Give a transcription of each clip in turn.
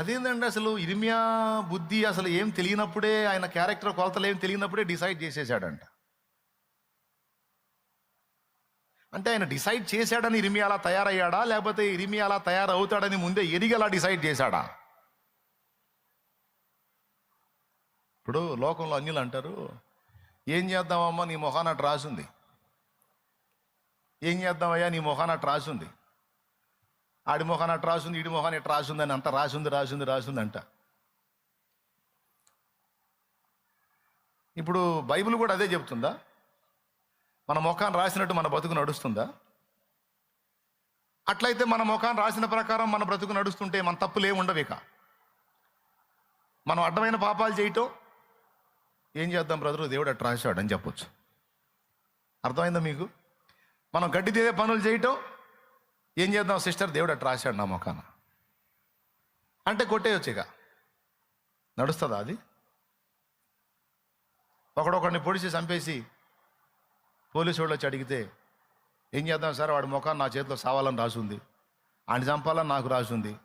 అదేంటండి అసలు ఇరిమియా బుద్ధి అసలు ఏం తెలియనప్పుడే ఆయన క్యారెక్టర్ కొలతలు ఏం తెలియనప్పుడే డిసైడ్ చేసేసాడంట అంటే ఆయన డిసైడ్ చేశాడని ఇరిమియా అలా తయారయ్యాడా? లేకపోతే ఇరిమియా అలా తయారవుతాడని ముందే ఎరిగి అలా డిసైడ్ చేశాడా? ఇప్పుడు లోకంలో అన్యులు అంటారు ఏం చేద్దామమ్మా నీ మొహాన అటు రాసుంది ఏం చేద్దామయ్యా నీ మొహాన అటు రాసుంది ఆడి మొహాన్ని అటు రాసింది ఈడి మొహాన్ని ఇటు రాసుంది అని అంత రాసింది రాసింది రాసింది అంట. ఇప్పుడు బైబిల్ కూడా అదే చెప్తుందా? మన ముఖాన్ని రాసినట్టు మన బతుకు నడుస్తుందా? అట్లయితే మన ముఖాన్ని రాసిన ప్రకారం మన బ్రతుకు నడుస్తుంటే మన తప్పులు ఉండవు ఇక. మనం అడ్డమైన పాపాలు చేయటం ఏం చేద్దాం బ్రదరు? దేవుడు అట్లా రాశాడు అని చెప్పొచ్చు. అర్థమైందా మీకు? మనం గడ్డి తీరే పనులు చేయటం ఏం చేద్దాం సిస్టర్ దేవుడు అట్లా రాశాడు నా ముఖాన. అంటే కొట్టేయొచ్చు ఇక. నడుస్తుందా అది? ఒకడొకడిని పొడిచి చంపేసి పోలీసు వాళ్ళు వచ్చి అడిగితే ఏం చేద్దాం సార్? వాడి ముఖం నా చేతిలో సావాలని రాసుంది. ఆయన చంపాలని నాకు రాసుంది.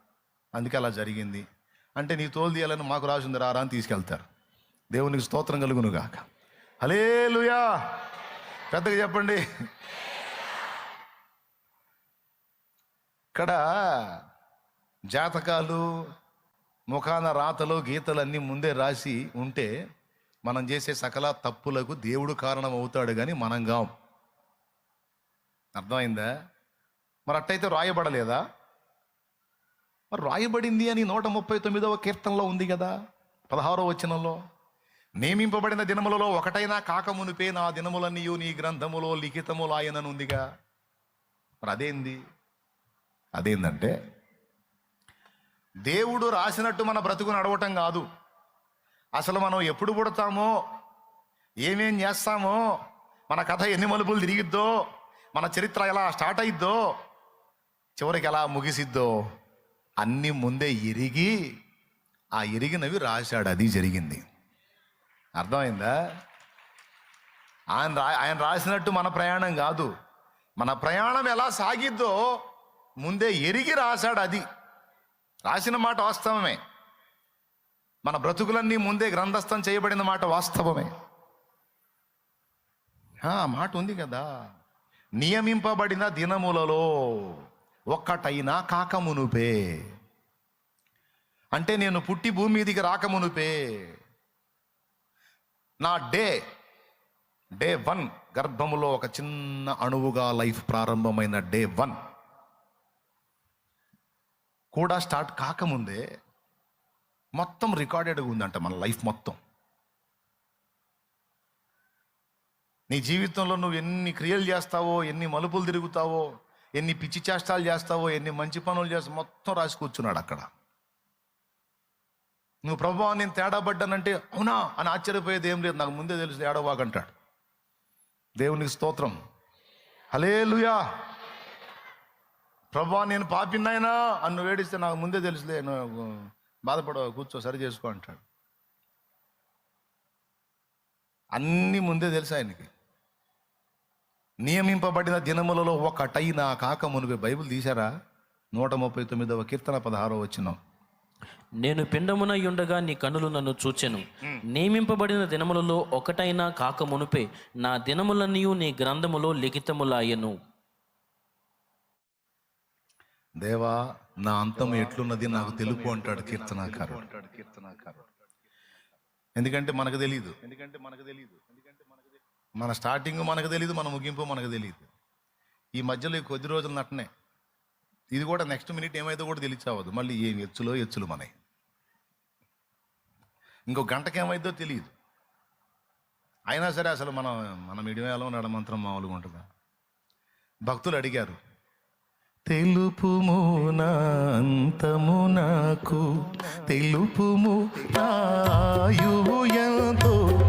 అందుకే అలా జరిగింది. అంటే నీ తోలు తీయాలని మాకు రాసింది రారా అని తీసుకెళ్తారు. దేవునికి స్తోత్రం కలుగును గాక హలే పెద్దగా చెప్పండి. ఇక్కడ జాతకాలు ముఖాన రాతలు గీతలు అన్నీ ముందే రాసి ఉంటే మనం చేసే సకల తప్పులకు దేవుడు కారణం అవుతాడు కానీ మనం కాం. అర్థమైందా? మరి అట్టయితే రాయబడలేదా? మరి రాయబడింది అని నూట ముప్పై తొమ్మిదవ కీర్తనలో ఉంది కదా పదహారో వచనంలో. నియమింపబడిన దినములలో ఒకటైనా కాకమునిపే నా దినములన్నీయు నీ గ్రంథములో లిఖితములాయనని ఉందిగా మరి అదేంది? అదేంటంటే దేవుడు రాసినట్టు మన బ్రతుకు నడవటం కాదు. అసలు మనం ఎప్పుడు పుడతామో ఏమేం చేస్తామో మన కథ ఎన్ని మలుపులు తిరిగిద్దో మన చరిత్ర ఎలా స్టార్ట్ అయిద్దో చివరికి ఎలా ముగిసిద్దో అన్ని ముందే ఎరిగి ఆ ఎరిగినవి రాశాడు. అది జరిగింది. అర్థమైందా? ఆయన రా ఆయన రాసినట్టు మన ప్రయాణం కాదు. మన ప్రయాణం ఎలా సాగిద్దో ముందే ఎరిగి రాశాడు అది. రాసిన మాట వాస్తవమే. మన బ్రతుకులన్నీ ముందే గ్రంథస్థం చేయబడిన మాట వాస్తవమే. ఆ మాట ఉంది కదా. నియమింపబడిన దినములలో ఒక్కటైనా కాకమునుపే. అంటే నేను పుట్టి భూమి మీదికి రాకమునుపే. నా డే డే వన్ గర్భములో ఒక చిన్న అణువుగా లైఫ్ ప్రారంభమైన డే వన్. కూడా స్టార్ట్ కాకముందే మొత్తం రికార్డెడ్గా ఉందంట మన లైఫ్ మొత్తం. నీ జీవితంలో నువ్వు ఎన్ని క్రియలు చేస్తావో ఎన్ని మలుపులు తిరుగుతావో ఎన్ని పిచ్చి చేష్టాలు చేస్తావో ఎన్ని మంచి పనులు చేస్తావు మొత్తం రాసి కూర్చున్నాడు అక్కడ. నువ్వు ప్రభావ నేను తేడా పడ్డానంటే అవునా అని ఆశ్చర్యపోయేది ఏం లేదు. నాకు ముందే తెలుసు ఏడవాకంటాడు దేవునికి స్తోత్రం. హలే ప్రభా నేను పాపిన్నాయినా అని నువ్వు ఏడిస్తే నాకు ముందే తెలుసులే నువ్వు బాధపడవు కూర్చో సరి చేసుకో అంటాడు. అన్నీ ముందే తెలుసు ఆయనకి. నియమింపబడిన దినములలో ఒకటైనా కాక మునిపే బైబిల్ తీశారా? నూట ముప్పై తొమ్మిదవ కీర్తన పదహారో వచ్చిన. నేను పిండమునై ఉండగా నీ కన్నులు నన్ను చూచెను. నియమింపబడిన దినములలో ఒకటైనా కాక మునుపే నా దినములన్నీ నీ గ్రంథములో లిఖితములాయను. దేవా నా అంతం ఎట్లున్నది నాకు తెలుపు అంటాడు కీర్తనాకారుడు. ఎందుకంటే మనకు తెలియదు ఎందుకంటే మనకు తెలియదు మన స్టార్టింగ్ మనకు తెలియదు మన ముగింపు మనకు తెలియదు ఈ మధ్యలో ఈ కొద్ది రోజులు నటనే. ఇది కూడా నెక్స్ట్ మినిట్ ఏమైతే కూడా తెలియచావద్దు మళ్ళీ ఏం ఎచ్చులో ఎచ్చులు మనవి. ఇంకో గంటకి ఏమైందో తెలియదు అయినా సరే అసలు మనం మన మిడియాలో నడమంత్రం మామూలుగా ఉంటుందా? భక్తులు అడిగారు. తెలుపుము నా అంతము నాకు. తెలుపుము నాయువు ఎంతో.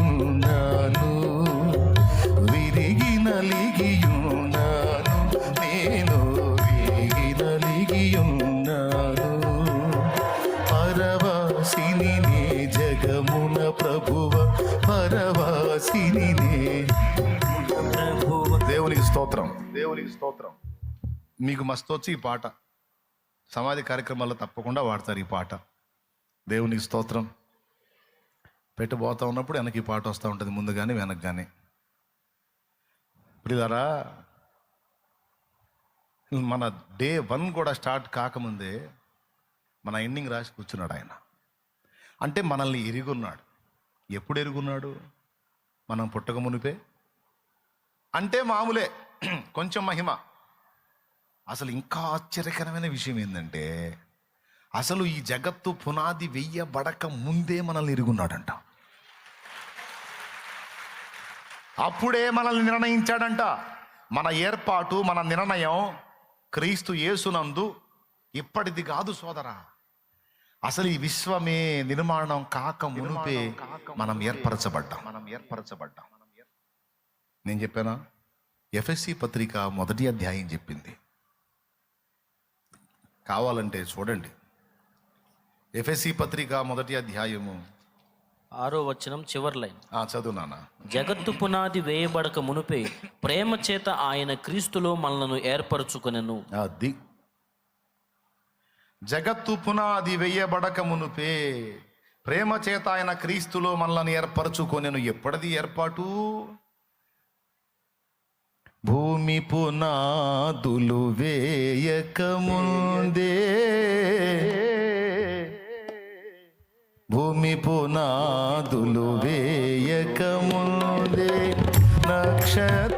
విరిగి నలిగియున్నాను విరిగి నలిగియున్నాను నలిగియున్నాను నేను రేగి నలిగియున్నాను పరవాసిని నే జగమున ప్రభువ పరవాసిని నే ప్రభువ. దేవునికి స్తోత్రం. దేవునికి స్తోత్రం. మీకు మస్తు వచ్చి ఈ పాట. సమాధి కార్యక్రమాల్లో తప్పకుండా వాడతారు ఈ పాట. దేవునికి స్తోత్రం. పెట్టబోతా ఉన్నప్పుడు వెనక్కి ఈ పాట వస్తూ ఉంటుంది ముందు కానీ వెనక్కి కానీ ప్రియులారా మన డే వన్ కూడా స్టార్ట్ కాకముందే మన ఎండింగ్ రాసి కూర్చున్నాడు ఆయన. అంటే మనల్ని ఎరుగున్నాడు. ఎప్పుడు ఎరుగున్నాడు? మనం పుట్టక మునిపే? అంటే మామూలే కొంచెం మహిమ. అసలు ఇంకా ఆశ్చర్యకరమైన విషయం ఏంటంటే అసలు ఈ జగత్తు పునాది వెయ్యబడక ముందే మనల్ని ఇరుగున్నాడంట అప్పుడే మనల్ని నిర్ణయించాడంట. మన ఏర్పాటు మన నిర్ణయం క్రీస్తు యేసునందు ఇప్పటిది కాదు సోదరా. అసలు ఈ విశ్వమే నిర్మాణం కాక మునిపే మనం ఏర్పరచబడ్డాం. మనం ఏర్పరచబడ్డాం. నేను చెప్పానా? ఎఫ్ఎస్సి పత్రిక మొదటి అధ్యాయం చెప్పింది. కావాలంటే చూడండి. ఎఫ్ఎస్సి పత్రిక మొదటి అధ్యాయము ఆరో వచనం చివరి లైన్. ఆ, చదువు నాన్న. జగత్తు పునాది వేయబడక మునుపే ప్రేమ చేత ఆయన క్రీస్తులో మనలను ఏర్పరచుకొనెను. అది. జగత్తు పునాది వెయ్యబడక మునుపే ప్రేమ చేత ఆయన క్రీస్తులో మనల్ని ఏర్పరచుకొనెను. ఎప్పటిది ఏర్పాటు? భూమి పునాదులు వేయక ముందే. భూమి పునాదులు వేయకముందే నక్షత్ర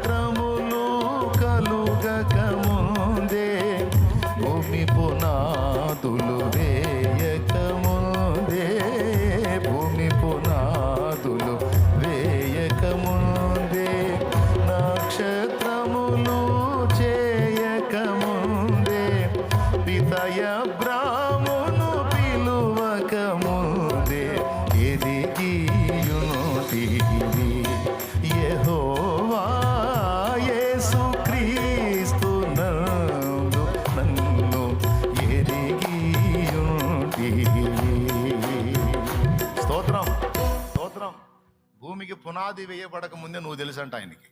పునాది వేయబడక ముందే నువ్వు తెలుసంట ఆయనకి.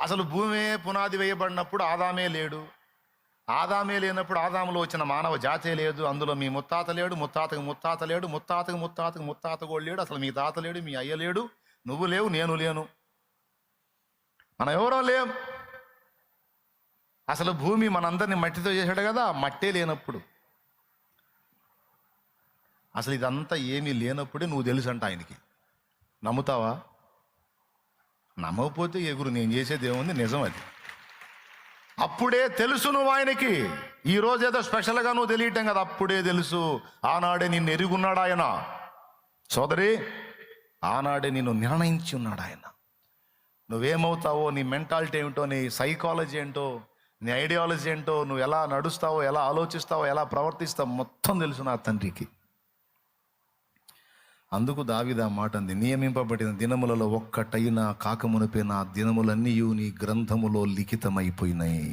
అసలు భూమే పునాది వేయబడినప్పుడు ఆదామే లేడు. ఆదామే లేనప్పుడు ఆదాములో వచ్చిన మానవ జాతే లేదు. అందులో మీ ముత్తాత లేడు ముత్తాతకు ముత్తాత లేడు ముత్తాతకు ముత్తాతకు ముత్తాత కూడా లేడు. అసలు మీ తాత లేడు మీ అయ్య లేడు. నువ్వు లేవు నేను లేను. మనం ఎవరో లేం. అసలు భూమి మనందరిని మట్టితో చేశాడు కదా మట్టే లేనప్పుడు. అసలు ఇదంతా ఏమీ లేనప్పుడే నువ్వు తెలుసంట ఆయనకి. నమ్ముతావా? నమ్మకపోతే ఎగురు. నేను చేసేది ఏముంది నిజం అది. అప్పుడే తెలుసు నువ్వు ఆయనకి. ఈరోజు ఏదో స్పెషల్గా నువ్వు తెలియటం కదా అప్పుడే తెలుసు. ఆనాడే నిన్ను ఎరుగున్నాడు ఆయన. సోదరి ఆనాడే నిన్ను నిర్ణయించి ఉన్నాడు ఆయన. నువ్వేమవుతావో నీ మెంటాలిటీ ఏమిటో నీ సైకాలజీ ఏంటో నీ ఐడియాలజీ ఏంటో నువ్వు ఎలా నడుస్తావో ఎలా ఆలోచిస్తావో ఎలా ప్రవర్తిస్తావో మొత్తం తెలుసు నా తండ్రికి. అందుకు దావిదా మాట అంది నియమింపబడిన దినములలో ఒక్కటైనా కాకమునిపోయిన దినములన్నీ నీ గ్రంథములో లిఖితమైపోయినాయి